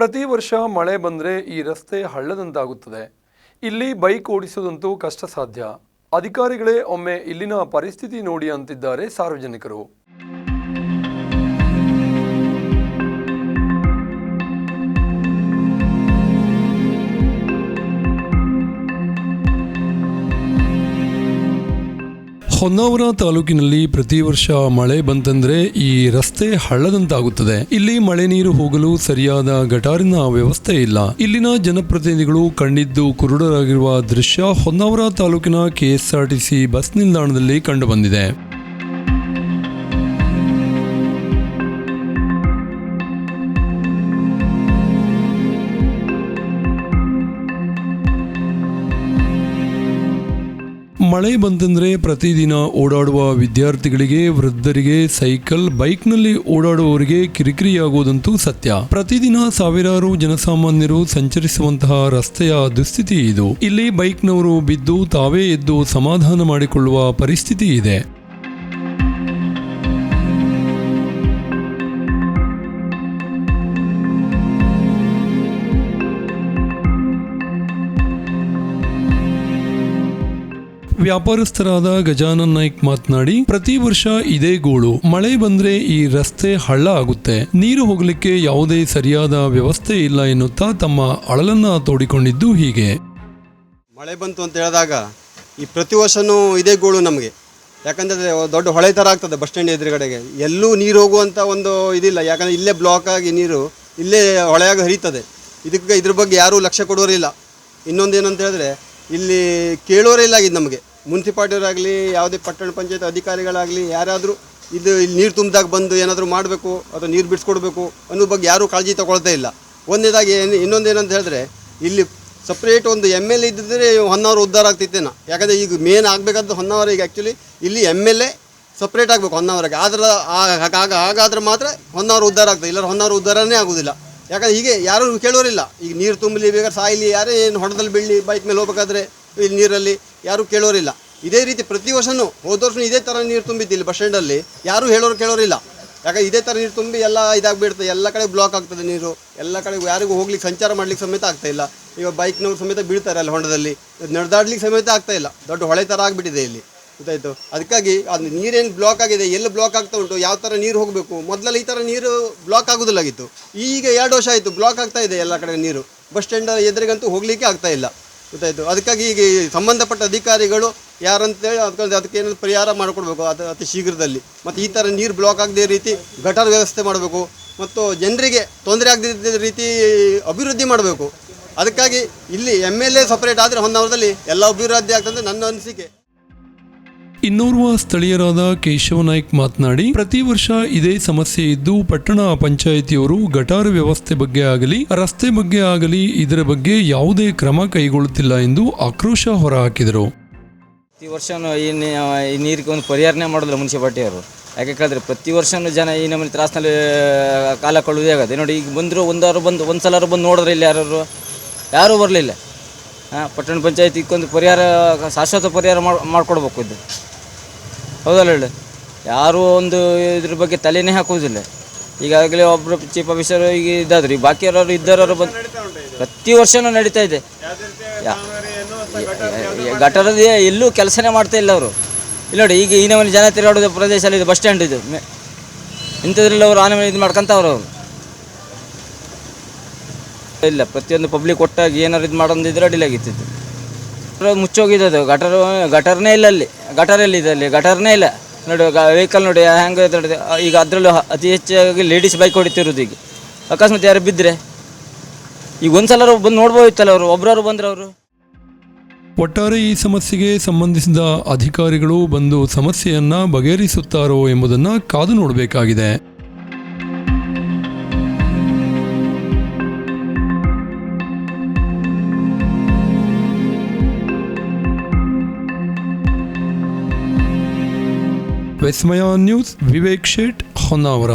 ಪ್ರತಿ ವರ್ಷ ಮಳೆ ಬಂದರೆ ಈ ರಸ್ತೆ ಹಳ್ಳದಂತಾಗುತ್ತದೆ. ಇಲ್ಲಿ ಬೈಕ್ ಓಡಿಸುವುದಂತೂ ಕಷ್ಟ ಸಾಧ್ಯ ಅಧಿಕಾರಿಗಳೇ ಒಮ್ಮೆ ಇಲ್ಲಿನ ಪರಿಸ್ಥಿತಿ ನೋಡಿ ಅಂತಿದ್ದಾರೆ ಸಾರ್ವಜನಿಕರು. ಹೊನ್ನಾವರ ತಾಲೂಕಿನಲ್ಲಿ ಪ್ರತಿ ವರ್ಷ ಮಳೆ ಬಂತಂದ್ರೆ ಈ ರಸ್ತೆ ಹಳ್ಳದಂತಾಗುತ್ತದೆ. ಇಲ್ಲಿ ಮಳೆ ನೀರು ಹೋಗಲು ಸರಿಯಾದ ಗಟಾರಿನ ವ್ಯವಸ್ಥೆ ಇಲ್ಲ. ಇಲ್ಲಿನ ಜನಪ್ರತಿನಿಧಿಗಳು ಕಂಡಿದ್ದು ಕುರುಡರಾಗಿರುವ ದೃಶ್ಯ ಹೊನ್ನಾವರ ತಾಲೂಕಿನ ಕೆಎಸ್ಆರ್ಟಿಸಿ ಬಸ್ ನಿಲ್ದಾಣದಲ್ಲಿ ಕಂಡುಬಂದಿದೆ. ಮಳೆ ಬಂತಂದರೆ ಪ್ರತಿದಿನ ಓಡಾಡುವ ವಿದ್ಯಾರ್ಥಿಗಳಿಗೆ, ವೃದ್ಧರಿಗೆ ಸೈಕಲ್, ಬೈಕ್ನಲ್ಲಿ ಓಡಾಡುವವರಿಗೆ ಕಿರಿಕಿರಿಯಾಗುವುದಂತೂ ಸತ್ಯ. ಪ್ರತಿದಿನ ಸಾವಿರಾರು ಜನಸಾಮಾನ್ಯರು ಸಂಚರಿಸುವಂತಹ ರಸ್ತೆಯ ದುಸ್ಥಿತಿ ಇದು. ಇಲ್ಲಿ ಬೈಕ್ನವರು ಬಿದ್ದು ತಾವೇ ಎದ್ದು ಸಮಾಧಾನ ಮಾಡಿಕೊಳ್ಳುವ ಪರಿಸ್ಥಿತಿ ಇದೆ. ವ್ಯಾಪಾರಸ್ಥರಾದ ಗಜಾನನ್ ನಾಯ್ಕ್ ಮಾತನಾಡಿ, ಪ್ರತಿ ವರ್ಷ ಇದೇ ಗೋಳು. ಮಳೆ ಬಂದ್ರೆ ಈ ರಸ್ತೆ ಹಳ್ಳ ಆಗುತ್ತೆ. ನೀರು ಹೋಗಲಿಕ್ಕೆ ಯಾವುದೇ ಸರಿಯಾದ ವ್ಯವಸ್ಥೆ ಇಲ್ಲ ಎನ್ನುತ್ತಾ ತಮ್ಮ ಅಳಲನ್ನ ತೋಡಿಕೊಂಡಿದ್ದು ಹೀಗೆ. ಮಳೆ ಬಂತು ಅಂತ ಹೇಳಿದಾಗ ಈ ಪ್ರತಿ ವರ್ಷವೂ ಇದೇ ಗೋಳು ನಮಗೆ. ಯಾಕಂದರೆ ದೊಡ್ಡ ಹೊಳೆ ಥರ ಆಗ್ತದೆ ಬಸ್ ಸ್ಟ್ಯಾಂಡ್ ಎದುರುಗಡೆಗೆ. ಎಲ್ಲೂ ನೀರು ಹೋಗುವಂಥ ಒಂದು ಇದಿಲ್ಲ. ಯಾಕಂದರೆ ಇಲ್ಲೇ ಬ್ಲಾಕ್ ಆಗಿ ನೀರು ಇಲ್ಲೇ ಹೊಳೆಯಾಗಿ ಹರಿತದೆ. ಇದಕ್ಕೆ ಇದ್ರ ಬಗ್ಗೆ ಯಾರೂ ಲಕ್ಷ್ಯ ಕೊಡೋರಿಲ್ಲ. ಇನ್ನೊಂದೇನಂತ ಹೇಳಿದ್ರೆ ಇಲ್ಲಿ ಕೇಳೋರೇ ಇಲ್ಲ ಇದು ನಮಗೆ. ಮುನ್ಸಿಪಾಲ್ಟಿಯವರಾಗಲಿ, ಯಾವುದೇ ಪಟ್ಟಣ ಪಂಚಾಯತ್ ಅಧಿಕಾರಿಗಳಾಗಲಿ, ಯಾರಾದರೂ ಇದು ಇಲ್ಲಿ ನೀರು ತುಂಬಿದಾಗ ಬಂದು ಏನಾದರೂ ಮಾಡಬೇಕು ಅಥವಾ ನೀರು ಬಿಡಿಸ್ಕೊಡ್ಬೇಕು ಅನ್ನೋ ಬಗ್ಗೆ ಯಾರೂ ಕಾಳಜಿ ತೊಗೊಳ್ತಾ ಇಲ್ಲ. ಒಂದನೇದಾಗಿ ಏನು ಇನ್ನೊಂದೇನಂತ ಹೇಳಿದ್ರೆ, ಇಲ್ಲಿ ಸಪ್ರೇಟ್ ಒಂದು ಎಂ ಎಲ್ ಎ ಇದ್ದಿದ್ರೆ ಹೊನ್ನಾವರ ಉದ್ಧಾರ ಆಗ್ತಿತ್ತೇನ. ಯಾಕಂದರೆ ಈಗ ಮೇನ್ ಆಗಬೇಕಾದ್ರೆ ಹೊನ್ನಾವರ ಈಗ ಆ್ಯಕ್ಚುಲಿ ಇಲ್ಲಿ ಎಂ ಎಲ್ ಎ ಸಪ್ರೇಟ್ ಆಗಬೇಕು ಹೊನ್ನಾವರಿಗೆ ಆದ್ರೆ ಆಗ ಹಾಗಾದ್ರೆ ಮಾತ್ರ ಹೊನ್ನಾವರ ಉದ್ಧಾರ ಆಗ್ತದೆ. ಇಲ್ಲರ ಹೊನ್ನಾವರ ಉದ್ಧಾರನೇ ಆಗೋದಿಲ್ಲ. ಯಾಕಂದರೆ ಹೀಗೆ ಯಾರೂ ಕೇಳೋರಿಲ್ಲ. ಈಗ ನೀರು ತುಂಬಲಿ ಬೇಕಾದ್ರೆ ಸಾಯ್ಲಿ, ಯಾರೇ ಏನು ಹೊಡೆದಲ್ಲಿ ಬೀಳಲಿ ಬೈಕ್ ಮೇಲೆ ಹೋಗ್ಬೇಕಾದ್ರೆ ಇಲ್ಲಿ ನೀರಲ್ಲಿ ಯಾರೂ ಕೇಳೋರಿಲ್ಲ. ಇದೇ ರೀತಿ ಪ್ರತಿ ವರ್ಷವೂ ಹೋದ ವರ್ಷ ಇದೇ ಥರ ನೀರು ತುಂಬಿತ್ತು ಇಲ್ಲಿ ಬಸ್ ಸ್ಟ್ಯಾಂಡಲ್ಲಿ. ಯಾರೂ ಹೇಳೋರು ಕೇಳೋರಿಲ್ಲ. ಯಾಕಂದ್ರೆ ಇದೇ ಥರ ನೀರು ತುಂಬಿ ಎಲ್ಲ ಇದಾಗ್ಬಿಡ್ತದೆ ಎಲ್ಲ ಕಡೆ ಬ್ಲಾಕ್ ಆಗ್ತದೆ ನೀರು. ಎಲ್ಲ ಕಡೆ ಯಾರಿಗೂ ಹೋಗ್ಲಿಕ್ಕೆ ಸಂಚಾರ ಮಾಡ್ಲಿಕ್ಕೆ ಸಮೇತ ಆಗ್ತಾ ಇಲ್ಲ. ಈಗ ಬೈಕ್ನವ್ರು ಸಮೇತ ಬೀಳ್ತಾರೆ ಅಲ್ಲಿ ಹೊಂಡದಲ್ಲಿ. ನಡೆದಾಡ್ಲಿಕ್ಕೆ ಸಮೇತ ಆಗ್ತಾ ಇಲ್ಲ. ದೊಡ್ಡ ಹೊಳೆ ಥರ ಆಗಿಬಿಟ್ಟಿದೆ ಇಲ್ಲಿ. ಗೊತ್ತಾಯಿತು? ಅದಕ್ಕಾಗಿ ಅದು ನೀರೇನು ಬ್ಲಾಕ್ ಆಗಿದೆ, ಎಲ್ಲಿ ಬ್ಲಾಕ್ ಆಗ್ತಾ ಉಂಟು, ಯಾವ ಥರ ನೀರು ಹೋಗಬೇಕು? ಮೊದಲೆಲ್ಲ ಈ ಥರ ನೀರು ಬ್ಲಾಕ್ ಆಗೋದಿಲ್ಲಾಗಿತ್ತು ಈಗ ಎರಡು ವರ್ಷ ಆಯಿತು ಬ್ಲಾಕ್ ಆಗ್ತಾ ಇದೆ ಎಲ್ಲ ಕಡೆ ನೀರು. ಬಸ್ ಸ್ಟ್ಯಾಂಡ್ ಎದುರಿಗಂತೂ ಹೋಗಲಿಕ್ಕೆ ಆಗ್ತಾ ಇಲ್ಲ. ಗೊತ್ತಾಯ್ತು. ಅದಕ್ಕಾಗಿ ಈಗ ಸಂಬಂಧಪಟ್ಟ ಅಧಿಕಾರಿಗಳು ಯಾರಂತೇಳಿ ಅದಕ್ಕೆ ಅದಕ್ಕೆ ಏನಾದ್ರು ಪರಿಹಾರ ಮಾಡಿಕೊಡ್ಬೇಕು, ಅದು ಅತಿ ಶೀಘ್ರದಲ್ಲಿ. ಮತ್ತು ಈ ಥರ ನೀರು ಬ್ಲಾಕ್ ಆಗದೇ ರೀತಿ ಗಟರ್ ವ್ಯವಸ್ಥೆ ಮಾಡಬೇಕು, ಮತ್ತು ಜನರಿಗೆ ತೊಂದರೆ ಆಗದಿದ್ದ ರೀತಿ ಅಭಿವೃದ್ಧಿ ಮಾಡಬೇಕು. ಅದಕ್ಕಾಗಿ ಇಲ್ಲಿ ಎಂ ಎಲ್ ಎ ಸಪ್ರೇಟ್ ಆದರೆ ಹೊನ್ನಾವರದಲ್ಲಿ ಎಲ್ಲ ಅಭಿವೃದ್ಧಿ ಆಗ್ತದೆ ನನ್ನ ಅನಿಸಿಕೆ. ಇನ್ನೋರ್ವ ಸ್ಥಳೀಯರಾದ ಕೇಶವ ನಾಯ್ಕ್ ಮಾತನಾಡಿ, ಪ್ರತಿ ವರ್ಷ ಇದೇ ಸಮಸ್ಯೆ ಇದ್ದು ಪಟ್ಟಣ ಪಂಚಾಯಿತಿಯವರು ಗಟಾರ ವ್ಯವಸ್ಥೆ ಬಗ್ಗೆ ಆಗಲಿ, ರಸ್ತೆ ಬಗ್ಗೆ ಆಗಲಿ ಇದರ ಬಗ್ಗೆ ಯಾವುದೇ ಕ್ರಮ ಕೈಗೊಳ್ಳುತ್ತಿಲ್ಲ ಎಂದು ಆಕ್ರೋಶ ಹೊರಹಾಕಿದರು. ಪ್ರತಿ ವರ್ಷ ಈ ನೀರಿಗೆ ಒಂದು ಪರಿಹಾರನೇ ಮಾಡಿದ್ರು ಮುನ್ಸಿಪಾಲ್ಟಿಯವರು. ಯಾಕೆ ಕೇಳಿದ್ರೆ ಪ್ರತಿ ವರ್ಷವೂ ಜನ ಈ ನಮ್ಮಲ್ಲಿ ತ್ರಾಸ್ನಲ್ಲಿ ಕಾಲ ಕಳುವುದೇ ಆಗತ್ತೆ ನೋಡಿ, ಈಗ ಬಂದರು ಒಂದಾರು ಬಂದು ಒಂದು ಸಲ ಬಂದು ನೋಡಿದ್ರೆ ಇಲ್ಲಿ ಯಾರು ಯಾರೂ ಬರಲಿಲ್ಲ. ಹಾಂ ಪಟ್ಟಣ ಪಂಚಾಯತಿಗೊಂದು ಪರಿಹಾರ, ಶಾಶ್ವತ ಪರಿಹಾರ ಮಾಡಿ, ಮಾಡಿಕೊಡ್ಬೇಕು ಇದು. ಹೌದಲ್ಲ ಹೇಳಿ. ಯಾರೂ ಒಂದು ಇದ್ರ ಬಗ್ಗೆ ತಲೆನೇ ಹಾಕೋದಿಲ್ಲ ಈಗಾಗಲೇ ಒಬ್ಬರು ಚೀಫ್ ಆಫೀಸರ್ ಈಗ ಇದಾದ್ರಿ. ಬಾಕಿ ಯಾರು ಇದ್ದಾರು ಬಂದು ಪ್ರತಿ ವರ್ಷನೂ ನಡೀತಾ ಇದೆ. ಗಟಾರದ ಎಲ್ಲೂ ಕೆಲಸನೇ ಮಾಡ್ತಾ ಇಲ್ಲ ಅವರು. ಇಲ್ಲಿ ನೋಡಿ, ಈಗ ಈ ನಮ್ಮನೆ ಜನ ತಿರುಗಾಡೋದು ಪ್ರದೇಶ ಇದು ಬಸ್ ಸ್ಟ್ಯಾಂಡ್ ಇದು. ಇಂಥದ್ರಲ್ಲಿ ಅವರು ಆನೆ ಇದು ಮಾಡ್ಕೊಂತವ್ರು ಅವರು. ಇಲ್ಲ, ಪ್ರತಿಯೊಂದು ಪಬ್ಲಿಕ್ ಒಟ್ಟಾಗಿ ಏನಾರು ಇದು ಮಾಡೋದಿದ್ರೆ ಅಡ್ಡಿಲ್ಲ ಮುಚ್ಚೋಗಿದೆ ಅದು ಗಟರ್, ಗಟರ್ನೇ ಇಲ್ಲ ಅಲ್ಲಿ. ಗಟರ್ ಎಲ್ಲಿದೆ ಅಲ್ಲಿ. ಗಟರ್ನೇ ಇಲ್ಲ. ನೋಡಿ ವೆಹಿಕಲ್ ನೋಡಿ ಹೆಂಗೆ ನೋಡಿ ಈಗ ಅದರಲ್ಲೂ ಅತಿ ಹೆಚ್ಚಾಗಿ ಲೇಡೀಸ್ ಬೈಕ್ ಹೊಡಿತಿರೋದು ಈಗ. ಅಕಸ್ಮಾತ್ ಯಾರು ಬಿದ್ದರೆ ಈಗ ಒಂದ್ಸಲ ಬಂದು ನೋಡ್ಬೋದಿತ್ತಲ್ಲ ಅವರು? ಒಬ್ರವ್ರು ಬಂದ್ರೆ ಅವರು? ಒಟ್ಟಾರೆ ಈ ಸಮಸ್ಯೆಗೆ ಸಂಬಂಧಿಸಿದ ಅಧಿಕಾರಿಗಳು ಬಂದು ಸಮಸ್ಯೆಯನ್ನ ಬಗೆಹರಿಸುತ್ತಾರೋ ಎಂಬುದನ್ನು ಕಾದು ನೋಡಬೇಕಾಗಿದೆ. ವಿಸ್ಮಯ ನ್ಯೂಸ್ ವಿವೇಕ್ ಶೇಟ್ ಹೊನ್ನಾವರ